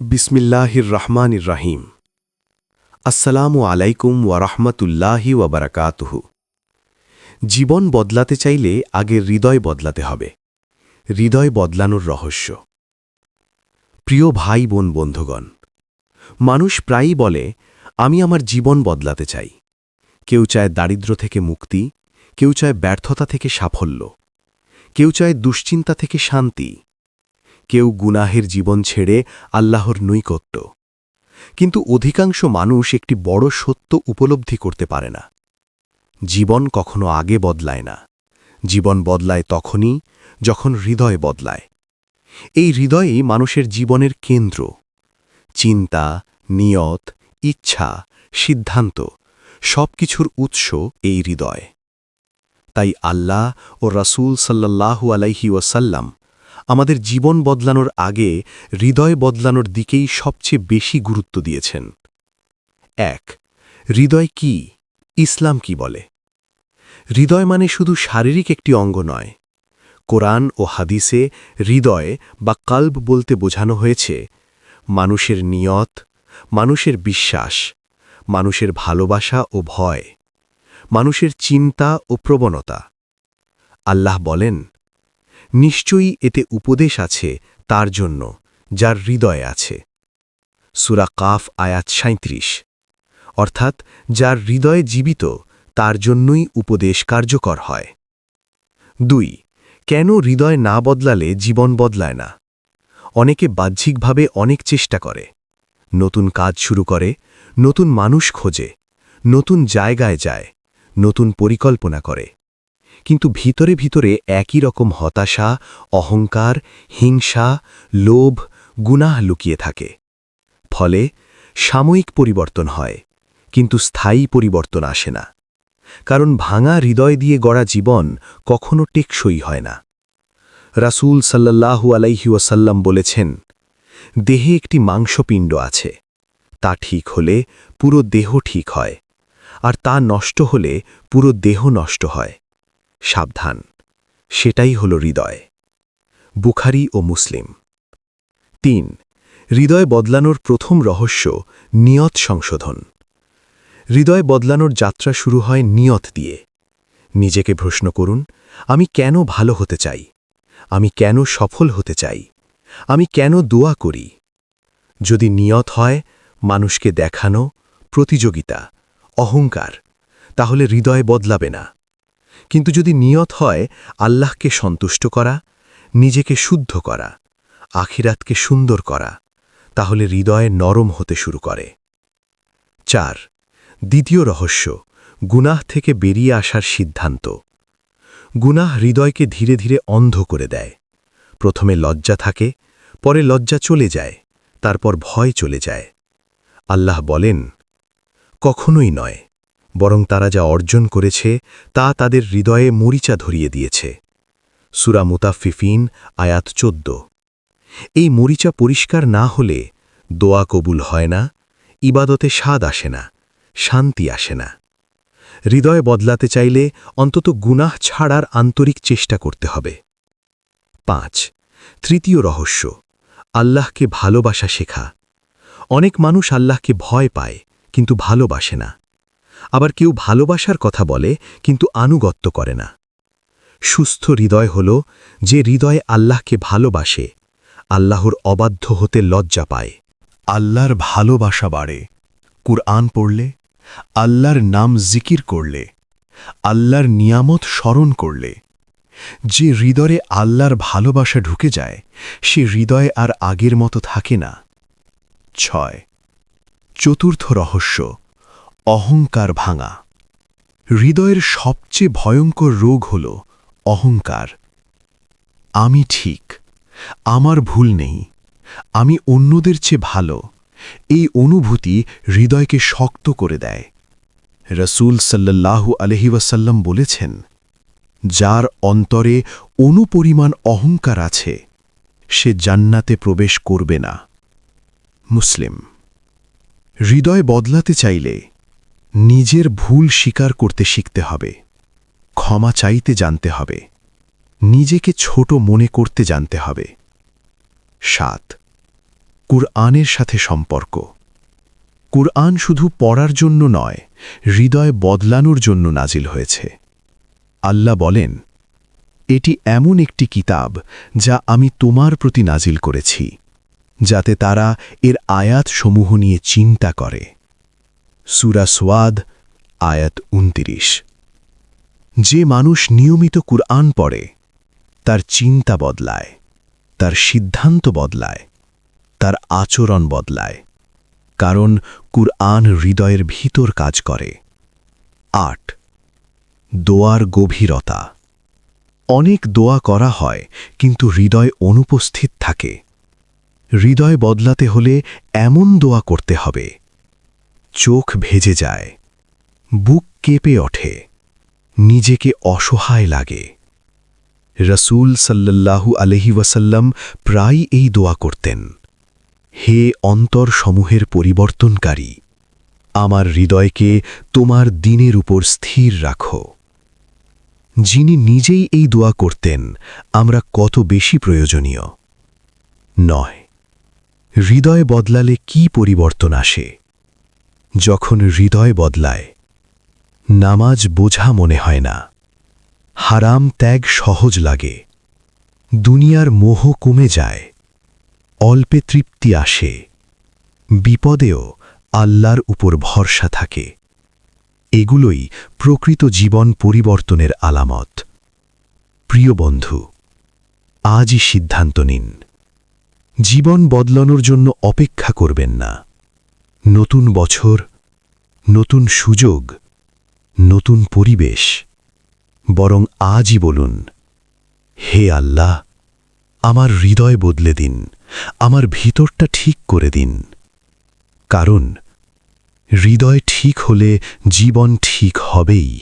বিসমিল্লাহির রহমানির রাহিম আসসালামু আলাইকুম ওয়ারহমতুল্লাহি ওয়াবারাকাতুহু জীবন বদলাতে চাইলে আগে হৃদয় বদলাতে হবে। হৃদয় বদলানোর রহস্য। প্রিয় ভাই, বোন, বন্ধুগণ, মানুষ প্রায়ই বলে, আমি আমার জীবন বদলাতে চাই। কেউ চায় দারিদ্র্য থেকে মুক্তি, কেউ চায় ব্যর্থতা থেকে সাফল্য, কেউ চায় দুশ্চিন্তা থেকে শান্তি কেউ গুনাহের জীবন ছেড়ে আল্লাহর নৈকট্য। কিন্তু অধিকাংশ মানুষ একটি বড় সত্য উপলব্ধি করতে পারে না। জীবন কখনো আগে বদলায় না। জীবন বদলায় তখনই যখন হৃদয় বদলায়। এই হৃদয়েই মানুষের জীবনের কেন্দ্র। চিন্তা, নিয়ত, ইচ্ছা, সিদ্ধান্ত সবকিছুর উৎস এই হৃদয়। তাই আল্লাহ ও রাসূল সাল্লাল্লাহু আলাইহি ওয়াসাল্লাম আমাদের জীবন বদলানোর আগে হৃদয় বদলানোর দিকেই সবচেয়ে বেশি গুরুত্ব দিয়েছেন। এক, হৃদয় কি? ইসলাম কি বলে? হৃদয় মানে শুধু শারীরিক একটি অঙ্গ নয়। কোরআন ও হাদিসে হৃদয় বা কাল্ব বলতে বোঝানো হয়েছে, মানুষের নিয়ত, মানুষের বিশ্বাস, মানুষের ভালোবাসা ও ভয়, মানুষের চিন্তা ও প্রবণতা। আল্লাহ বলেন নিশ্চয়ই এতে উপদেশ আছে তার জন্য, যার হৃদয়ে আছে। সুরা কাফ আয়াত সাঁত্রিশ অর্থাৎ যার হৃদয়ে জীবিত, তার জন্যই উপদেশ কার্যকর হয়। দুই, কেন হৃদয় না বদলালে জীবন বদলায় না? অনেকে বাহ্যিকভাবে অনেক চেষ্টা করে। নতুন কাজ শুরু করে, নতুন মানুষ খোঁজে, নতুন জায়গায় যায়, নতুন পরিকল্পনা করে। কিন্তু ভিতরে ভিতরে একই রকম হতাশা, অহংকার, হিংসা, লোভ, গুনাহ লুকিয়ে থাকে। ফলে সাময়িক পরিবর্তন হয়, কিন্তু স্থায়ী পরিবর্তন আসে না। কারণ ভাঙা হৃদয় দিয়ে গড়া জীবন কখনো টেকসই হয় না। রাসূল সাল্লাল্লাহু আলাইহি ওয়াসাল্লাম বলেছেন, দেহে একটি মাংসপিণ্ড আছে। তা ঠিক হলে পুরো দেহ ঠিক হয়, আর তা নষ্ট হলে পুরো দেহ নষ্ট হয়। সাবধান। সেটাই হল হৃদয়। বুখারি ও মুসলিম। তিন, হৃদয় বদলানোর প্রথম রহস্য নিয়ত সংশোধন। হৃদয় বদলানোর যাত্রা শুরু হয় নিয়ত দিয়ে। নিজেকে প্রশ্ন করুন, আমি কেন ভালো হতে চাই? আমি কেন সফল হতে চাই? আমি কেন দোয়া করি? যদি নিয়ত হয়, মানুষকে দেখানো, প্রতিযোগিতা, অহংকার, তাহলে হৃদয় বদলাবে না। কিন্তু যদি নিয়ত হয়, আল্লাহকে সন্তুষ্ট করা, নিজেকে শুদ্ধ করা, আখিরাতকে সুন্দর করা, তাহলে হৃদয় নরম হতে শুরু করে। চার, দ্বিতীয় রহস্য, গুনাহ থেকে বেরিয়ে আসার সিদ্ধান্ত। গুনাহ হৃদয়কে ধীরে ধীরে অন্ধ করে দেয়। প্রথমে লজ্জা থাকে, পরে লজ্জা চলে যায়, তারপর ভয় চলে যায়। আল্লাহ বলেন, কখনোই নয়। বরং তারা যা অর্জন করেছে, তা তাদের হৃদয়ে মরিচা ধরিয়ে দিয়েছে। সুরা মুতাফিফিন আয়াত চোদ্দ। এই মরিচা পরিষ্কার না হলে দোয়া কবুল হয় না, ইবাদতে স্বাদ আসে না, শান্তি আসে না। হৃদয় বদলাতে চাইলে অন্তত গুনাহ ছাড়ার আন্তরিক চেষ্টা করতে হবে। পাঁচ। তৃতীয় রহস্য, আল্লাহকে ভালোবাসা শেখা। অনেক মানুষ আল্লাহকে ভয় পায়, কিন্তু ভালোবাসে না। আবার কেউ ভালোবাসার কথা বলে, কিন্তু আনুগত্য করে না। সুস্থ হৃদয় হল যে হৃদয়ে আল্লাহকে ভালোবাসে, আল্লাহর অবাধ্য হতে লজ্জা পায়। আল্লাহর ভালোবাসা বাড়ে। কুরআন পড়লে, আল্লাহর নাম জিকির করলে, আল্লাহর নিয়ামত স্মরণ করলে। যে হৃদয়ে আল্লাহর ভালোবাসা ঢুকে যায়, সে হৃদয় আর আগের মতো থাকে না। ছয়, চতুর্থ রহস্য। অহংকার ভাঙা। হৃদয়ের সবচেয়ে ভয়ঙ্কর রোগ হল অহংকার। আমি ঠিক, আমার ভুল নেই, আমি অন্যদের চেয়ে ভালো, এই অনুভূতি হৃদয়কে শক্ত করে দেয়। রসুল সাল্লাল্লাহু আলহিবাসাল্লাম বলেছেন, যার অন্তরে অনুপরিমাণ অহংকার আছে, সে জান্নাতে প্রবেশ করবে না। মুসলিম, হৃদয় বদলাতে চাইলে নিজের ভুল স্বীকার করতে শিখতে হবে। ক্ষমা চাইতে জানতে হবে। নিজেকে ছোট মনে করতে জানতে হবে। সাত। কুরআনের সাথে সম্পর্ক। কুরআন শুধু পড়ার জন্য নয়, হৃদয় বদলানোর জন্য নাজিল হয়েছে। আল্লাহ বলেন, এটি এমন একটি কিতাব যা আমি তোমার প্রতি নাজিল করেছি, যাতে তারা এর আয়াত সমূহ নিয়ে চিন্তা করে। সুরা সোয়াদ, আয়াত উনতিরিশ। যে মানুষ নিয়মিত কুরআন পড়ে, তার চিন্তা বদলায়, তার সিদ্ধান্ত বদলায়, তার আচরণ বদলায়, কারণ কুরআন হৃদয়ের ভিতর কাজ করে। আট, দোয়ার গভীরতা। অনেক দোয়া করা হয়, কিন্তু হৃদয় অনুপস্থিত থাকে। হৃদয় বদলাতে হলে এমন দোয়া করতে হবে চোখ ভেজে যায়, বুক কেঁপে ওঠে, নিজেকে অসহায় লাগে। রসুল সাল্লাল্লাহু আলহি ওয়াসাল্লাম প্রায় এই দোয়া করতেন, হে অন্তর সমূহের পরিবর্তনকারী, আমার হৃদয়কে তোমার দিনের উপর স্থির রাখো। যিনি নিজেই এই দোয়া করতেন, আমরা কত বেশি প্রয়োজনীয়। নয়, হৃদয় বদলালে কি পরিবর্তন আসে? যখন হৃদয় বদলায়, নামাজ বোঝা মনে হয় না। হারাম ত্যাগ সহজ লাগে। দুনিয়ার মোহ কমে যায়। অল্পে তৃপ্তি আসে। বিপদেও আল্লাহর উপর ভরসা থাকে। এগুলোই প্রকৃত জীবন পরিবর্তনের আলামত। প্রিয় বন্ধু, আজই সিদ্ধান্ত নিন। জীবন বদলানোর জন্য অপেক্ষা করবেন না। নতুন বছর, নতুন সুযোগ, নতুন পরিবেশ। বরং আজই বলুন, হে আল্লাহ, আমার হৃদয় বদলে দিন, আমার ভিতরটা ঠিক করে দিন। কারণ, হৃদয় ঠিক হলে জীবন ঠিক হবেই।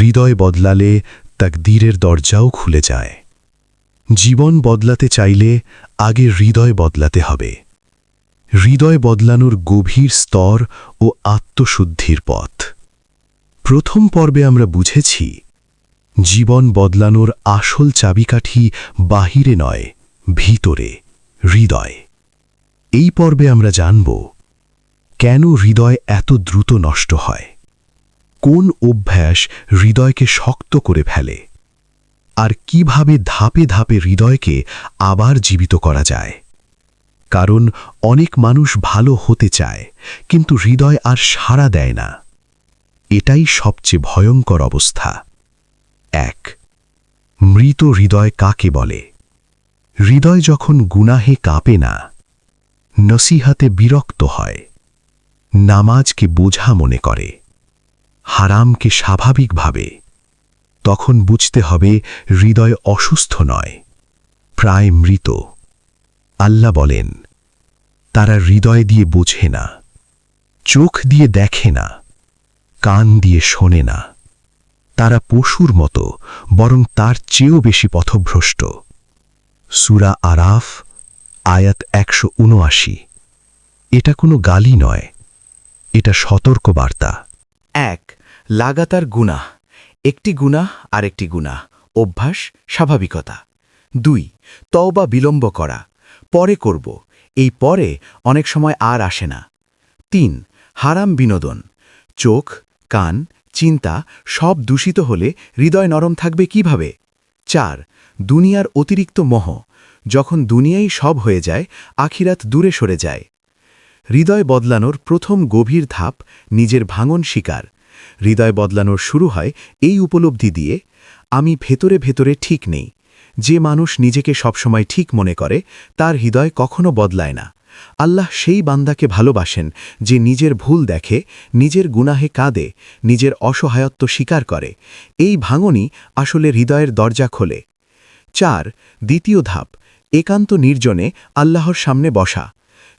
হৃদয় বদলালে তাকদীরের দরজাও খুলে যায়। জীবন বদলাতে চাইলে আগে হৃদয় বদলাতে হবে। হৃদয় বদলানোর গভীর স্তর ও আত্মশুদ্ধির পথ। প্রথম পর্বে আমরা বুঝেছি, জীবন বদলানোর আসল চাবিকাঠি বাহিরে নয়, ভিতরে, হৃদয়। এই পর্বে আমরা জানব, কেন হৃদয় এত দ্রুত নষ্ট হয়? কোন অভ্যাস হৃদয়কে শক্ত করে ফেলে? আর কীভাবে ধাপে ধাপে হৃদয়কে আবার জীবিত করা যায়? কারণ অনেক মানুষ ভালো হতে চায়, কিন্তু হৃদয় আর সাড়া দেয় না। এটাই সবচেয়ে ভয়ঙ্কর অবস্থা। এক, মৃত হৃদয় কাকে বলে? হৃদয় যখন গুনাহে কাঁপে না, নসিহাতে বিরক্ত হয়, নামাজকে বোঝা মনে করে, হারামকে স্বাভাবিকভাবে, তখন বুঝতে হবে হৃদয় অসুস্থ নয়, প্রায় মৃত। আল্লাহ বলেন তারা হৃদয় দিয়ে বোঝে না, চোখ দিয়ে দেখে না, কান দিয়ে শোনে না। তারা পশুর মতো, বরং তার চেয়েও বেশি পথভ্রষ্ট। সুরা আরাফ, আয়াত একশো উনআশি। এটা কোনো গালি নয়, এটা সতর্ক বার্তা এক, লাগাতার গুণা একটি গুণা আরেকটি গুণা অভ্যাস, স্বাভাবিকতা। দুই, তওবা বিলম্ব করা। পরে করব। এই পরে অনেক সময় আর আসে না। তিন, হারাম বিনোদন। চোখ, কান, চিন্তা সব দূষিত হলে হৃদয় নরম থাকবে কীভাবে? চার, দুনিয়ার অতিরিক্ত মোহ। যখন দুনিয়াই সব হয়ে যায়, আখিরাত দূরে সরে যায়। হৃদয় বদলানোর প্রথম গভীর ধাপ নিজের ভাঙন শিকার। হৃদয় বদলানোর শুরু হয় এই উপলব্ধি দিয়ে, আমি ভেতরে ভেতরে ঠিক নেই। যে মানুষ নিজেকে সবসময় ঠিক মনে করে, তার হৃদয় কখনো বদলায় না। আল্লাহ সেই বান্দাকে ভালোবাসেন যে নিজের ভুল দেখে, নিজের গুনাহে কাঁদে, নিজের অসহায়ত্ব স্বীকার করে। এই ভাঙনই আসলে হৃদয়ের দরজা খোলে। চার, দ্বিতীয় ধাপ, একান্ত নির্জনে আল্লাহর সামনে বসা।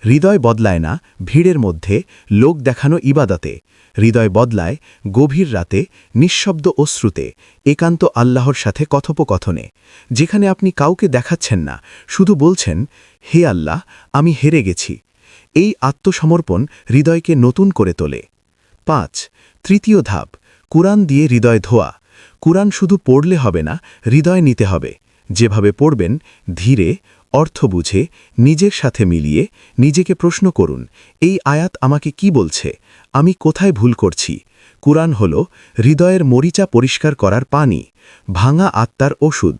হৃদয় বদলায় না ভিড়ের মধ্যে লোক দেখানো ইবাদতে। হৃদয় বদলায় গভীর রাতে, নিঃশব্দ অশ্রুতে, একান্ত আল্লাহর সাথে কথোপকথনে। যেখানে আপনি কাউকে দেখাচ্ছেন না, শুধু বলছেন, হে আল্লাহ, আমি হেরে গেছি। এই আত্মসমর্পণ হৃদয়কে নতুন করে তোলে। পাঁচ, তৃতীয় ধাপ, কুরআন দিয়ে হৃদয় ধোয়া। কুরআন শুধু পড়লে হবে না, হৃদয় নিতে হবে। যেভাবে পড়বেন, ধীরে অর্থ বুঝে, নিজের সাথে মিলিয়ে নিজেকে প্রশ্ন করুন, এই আয়াত আমাকে কি বলছে? আমি কোথায় ভুল করছি? কুরআন হল হৃদয়ের মরিচা পরিষ্কার করার পানি, ভাঙা আত্মার ওষুধ।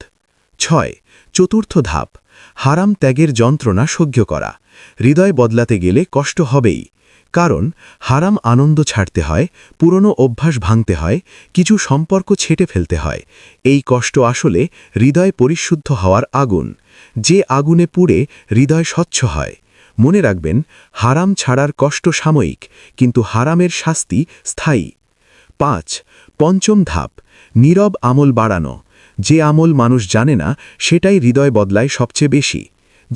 ছয়, চতুর্থ ধাপ, হারাম ত্যাগের যন্ত্রণা সহ্য করা। হৃদয় বদলাতে গেলে কষ্ট হবেই। কারণ হারাম আনন্দ ছাড়তে হয়, পুরনো অভ্যাস ভাঙতে হয়, কিছু সম্পর্ক ছেটে ফেলতে হয়। এই কষ্ট আসলে হৃদয় পরিশুদ্ধ হওয়ার আগুন, যে আগুনে পুড়ে হৃদয় স্বচ্ছ হয়। মনে রাখবেন, হারাম ছাড়ার কষ্ট সাময়িক, কিন্তু হারামের শাস্তি স্থায়ী। পাঁচ, পঞ্চম ধাপ, নীরব আমল বাড়ানো। যে আমল মানুষ জানে না, সেটাই হৃদয় বদলায় সবচেয়ে বেশি।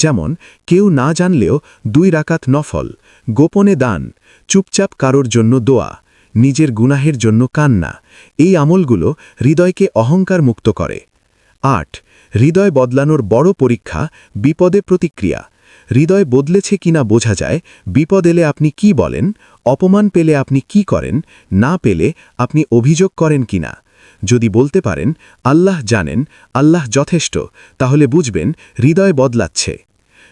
যেমন, কেউ না জানলেও দুই রাকাত নফল, গোপনে দান, চুপচাপ কারোর জন্য দোয়া, নিজের গুনাহের জন্য কান্না, এই আমলগুলো হৃদয়কে অহংকার মুক্ত করে। আট, হৃদয় বদলানোর বড় পরীক্ষা বিপদে প্রতিক্রিয়া। হৃদয় বদলেছে কিনা বোঝা যায়, বিপদ এলে আপনি কি বলেন, অপমান পেলে আপনি কি করেন, না পেলে আপনি অভিযোগ করেন কিনা। যদি বলতে পারেন, আল্লাহ জানেন, আল্লাহ যথেষ্ট, তাহলে বুঝবেন, হৃদয় বদলাচ্ছে।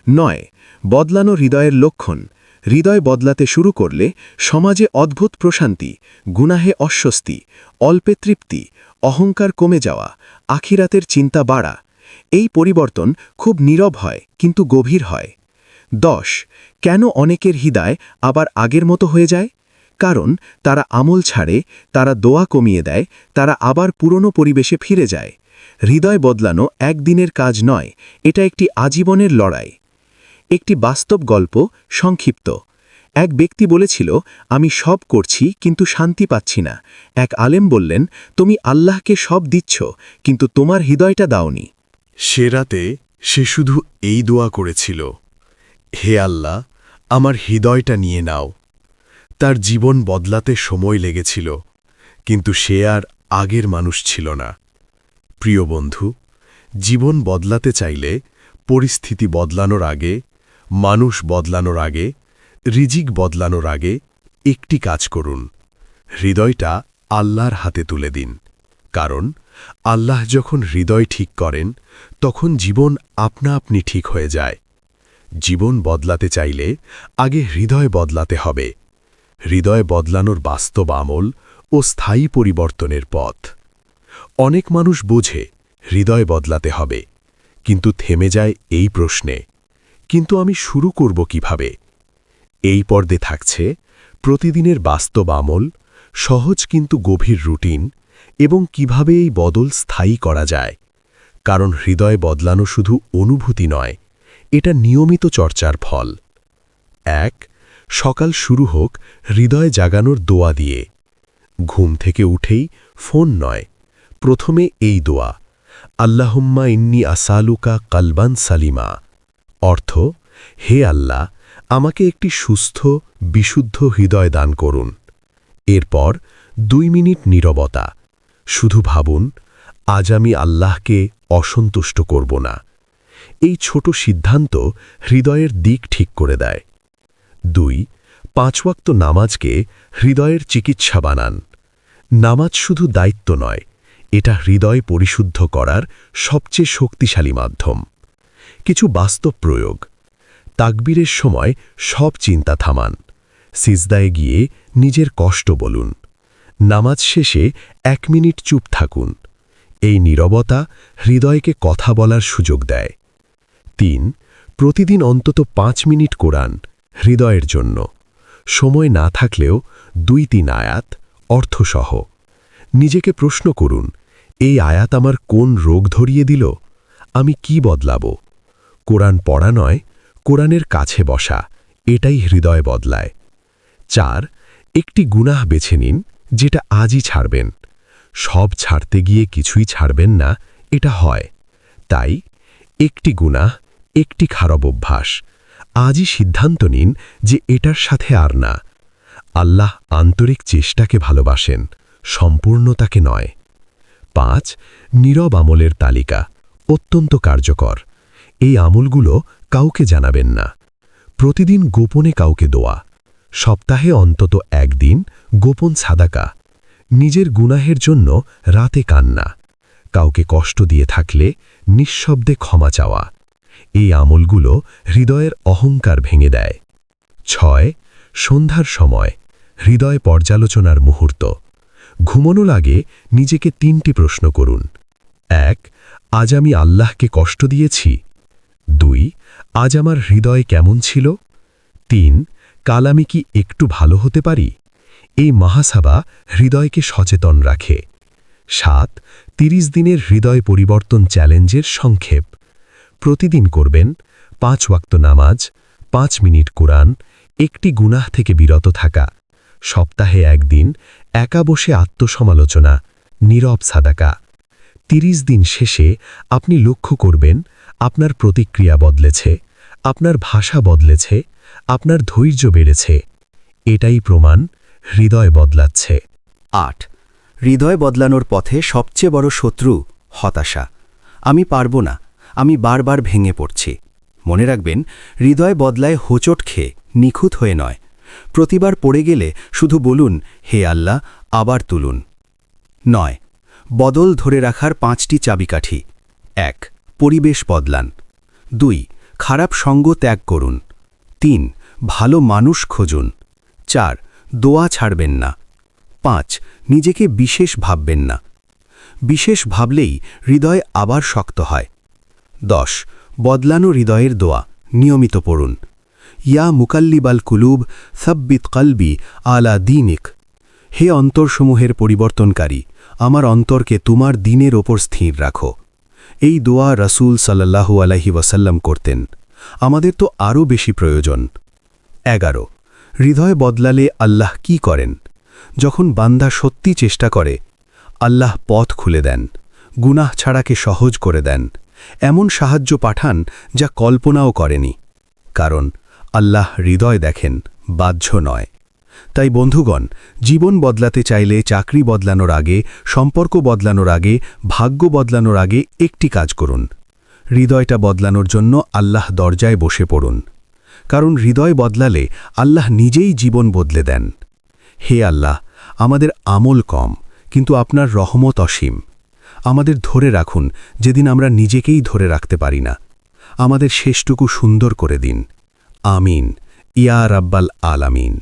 নয়, বদলানো হৃদয়ের লক্ষণ। হৃদয় বদলাতে শুরু করলে সমাজে অদ্ভুত প্রশান্তি, গুনাহে অস্বস্তি, অল্পে তৃপ্তি, অহংকার কমে যাওয়া, আখিরাতের চিন্তা বাড়া। এই পরিবর্তন খুব নীরব হয়, কিন্তু গভীর হয়। দশ, কেন অনেকের হৃদয় আবার আগের মতো হয়ে যায়? কারণ তারা আমল ছাড়ে, তারা দোয়া কমিয়ে দেয়, তারা আবার পুরনো পরিবেশে ফিরে যায়। হৃদয় বদলানো একদিনের কাজ নয়, এটা একটি আজীবনের লড়াই। একটি বাস্তব গল্প সংক্ষিপ্ত। এক ব্যক্তি বলেছিল, আমি সব করছি, কিন্তু শান্তি পাচ্ছি না। এক আলেম বললেন, তুমি আল্লাহকে সব দিচ্ছ, কিন্তু তোমার হৃদয়টা দাওনি। সে রাতে সে শুধু এই দোয়া করেছিল, হে আল্লাহ, আমার হৃদয়টা নিয়ে নাও। তার জীবন বদলাতে সময় লেগেছিল, কিন্তু সে আর আগের মানুষ ছিল না। প্রিয় বন্ধু, জীবন বদলাতে চাইলে পরিস্থিতি বদলানোর আগে মানুষ বদলানোর আগে, রিজিক বদলানোর আগে একটি কাজ করুন। হৃদয়টা আল্লাহর হাতে তুলে দিন। কারণ, আল্লাহ যখন হৃদয় ঠিক করেন, তখন জীবন আপনা আপনি ঠিক হয়ে যায়। জীবন বদলাতে চাইলে আগে হৃদয় বদলাতে হবে। হৃদয় বদলানোর বাস্তব আমল ও স্থায়ী পরিবর্তনের পথ। অনেক মানুষ বোঝে, হৃদয় বদলাতে হবে। কিন্তু থেমে যায় এই প্রশ্নে। কিন্তু আমি শুরু করব কীভাবে? এই পর্দে থাকছে প্রতিদিনের বাস্তব আমল, সহজ কিন্তু গভীর রুটিন এবং কীভাবে এই বদল স্থায়ী করা যায়। কারণ হৃদয় বদলানো শুধু অনুভূতি নয়, এটা নিয়মিত চর্চার ফল। এক, সকাল শুরু হোক হৃদয় জাগানোর দোয়া দিয়ে। ঘুম থেকে উঠেই ফোন নয়, প্রথমে এই দোয়া, আল্লাহুম্মা ইন্নি আসালুকা কালবান সালিমা। অর্থ, হে আল্লাহ, আমাকে একটি সুস্থ, বিশুদ্ধ হৃদয় দান করুন। এরপর দুই মিনিট নীরবতা। শুধু ভাবুন, আজ আমি আল্লাহকে অসন্তুষ্ট করব না। এই ছোট সিদ্ধান্ত হৃদয়ের দিক ঠিক করে দেয়। দুই পাঁচওয়াক্ত নামাজকে হৃদয়ের চিকিৎসা বানান। নামাজ শুধু দায়িত্ব নয়, এটা হৃদয় পরিশুদ্ধ করার সবচেয়ে শক্তিশালী মাধ্যম। কিছু বাস্তব প্রয়োগ। তাকবীরের সময় সব চিন্তা থামান। সিজদায় গিয়ে নিজের কষ্ট বলুন। নামাজ শেষে এক মিনিট চুপ থাকুন। এই নীরবতা হৃদয়কে কথা বলার সুযোগ দেয়। তিন, প্রতিদিন অন্তত পাঁচ মিনিট কোরআন হৃদয়ের জন্য। সময় না থাকলেও দুই তিন আয়াত অর্থসহ। নিজেকে প্রশ্ন করুন, এই আয়াত আমার কোন রোগ ধরিয়ে দিল? আমি কি বদলাব? কোরআন পড়া নয়, কোরআনের কাছে বসা, এটাই হৃদয় বদলায়। চার, একটি গুনাহ বেছে নিন, যেটা আজই ছাড়বেন। সব ছাড়তে গিয়ে কিছুই ছাড়বেন না, এটা হয়। তাই, একটি গুনাহ, একটি খারাপ অভ্যাস। আজই সিদ্ধান্ত নিন যে এটার সাথে আর না। আল্লাহ আন্তরিক চেষ্টাকে ভালোবাসেন, সম্পূর্ণতাকে নয়। পাঁচ, নীরব আমলের তালিকা, অত্যন্ত কার্যকর। এই আমলগুলো কাউকে জানাবেন না। প্রতিদিন গোপনে কাউকে দোয়া। সপ্তাহে অন্তত একদিন গোপন সাদাকা। নিজের গুনাহের জন্য রাতে কান্না। কাউকে কষ্ট দিয়ে থাকলে নিঃশব্দে ক্ষমা চাওয়া। এই আমলগুলো হৃদয়ের অহংকার ভেঙে দেয়। ছয়, সন্ধ্যার সময়, হৃদয় পর্যালোচনার মুহূর্ত। ঘুমানোর আগে নিজেকে তিনটি প্রশ্ন করুন। এক, আজ আমি আল্লাহকে কষ্ট দিয়েছি? দুই, আজ আমার হৃদয় কেমন ছিল? তিন, কাল আমি কি একটু ভালো হতে পারি? এই মহাসাবা হৃদয়কে সচেতন রাখে। সাত, তিরিশ দিনের হৃদয় পরিবর্তন চ্যালেঞ্জের সংক্ষেপ। প্রতিদিন করবেন পাঁচ ওয়াক্ত নামাজ, পাঁচ মিনিট কোরআন, একটি গুনাহ থেকে বিরত থাকা। সপ্তাহে একদিন একা বসে আত্মসমালোচনা, নীরব সাদাকা। তিরিশ দিন শেষে আপনি লক্ষ্য করবেন আপনার প্রতিক্রিয়া বদলেছে, আপনার ভাষা বদলেছে, আপনার ধৈর্য বেড়েছে। এটাই প্রমাণ হৃদয় বদলাচ্ছে। আট, হৃদয় বদলানোর পথে সবচেয়ে বড় শত্রু হতাশা। আমি পারব না, আমি বারবার ভেঙে পড়ছি। মনে রাখবেন, হৃদয় বদলায় হোঁচট খেয়ে, নিখুঁত হয়ে নয়। প্রতিবার পড়ে গেলে শুধু বলুন, হে আল্লাহ, আবার তুলুন। নয়, বদল ধরে রাখার পাঁচটি চাবিকাঠি। এক পরিবেশ বদলান। দুই, খারাপ সঙ্গ ত্যাগ করুন। তিন, ভালো মানুষ খুঁজুন। চার, দোয়া ছাড়বেন না। পাঁচ, নিজেকে বিশেষ ভাববেন না। বিশেষ ভাবলেই হৃদয় আবার শক্ত হয়। দশ, বদলানো হৃদয়ের দোয়া, নিয়মিত পড়ুন। ইয়া মুকাল্লিবাল কুলুব, সাব্বিত কলবি আলা দিনিক। হে অন্তরসমূহের পরিবর্তনকারী, আমার অন্তরকে তোমার দিনের ওপর স্থির রাখো। এই দোয়া রসুল সাল্লাহু আলহি ওয়াসাল্লাম করতেন। আমাদের তো আরও বেশি প্রয়োজন। এগারো। হৃদয় বদলালে আল্লাহ কি করেন? যখন বান্দা সত্যি চেষ্টা করে, আল্লাহ পথ খুলে দেন, গুনাহ ছাড়াকে সহজ করে দেন, এমন সাহায্য পাঠান যা কল্পনাও করেনি। কারণ আল্লাহ হৃদয় দেখেন, বাহ্য নয়। তাই বন্ধুগণ, জীবন বদলাতে চাইলে চাকরি বদলানোর আগে, সম্পর্ক বদলানোর আগে, ভাগ্য বদলানোর আগে একটি কাজ করুন। হৃদয়টা বদলানোর জন্য আল্লাহ দরজায় বসে পড়ুন। কারণ হৃদয় বদলালে আল্লাহ নিজেই জীবন বদলে দেন। হে আল্লাহ, আমাদের আমল কম, কিন্তু আপনার রহমত অসীম। আমাদের ধরে রাখুন, যেদিন আমরা নিজেকেই ধরে রাখতে পারি না। আমাদের শেষটুকু সুন্দর করে দিন। আমিন। ইয়া রাব্বাল আলামিন।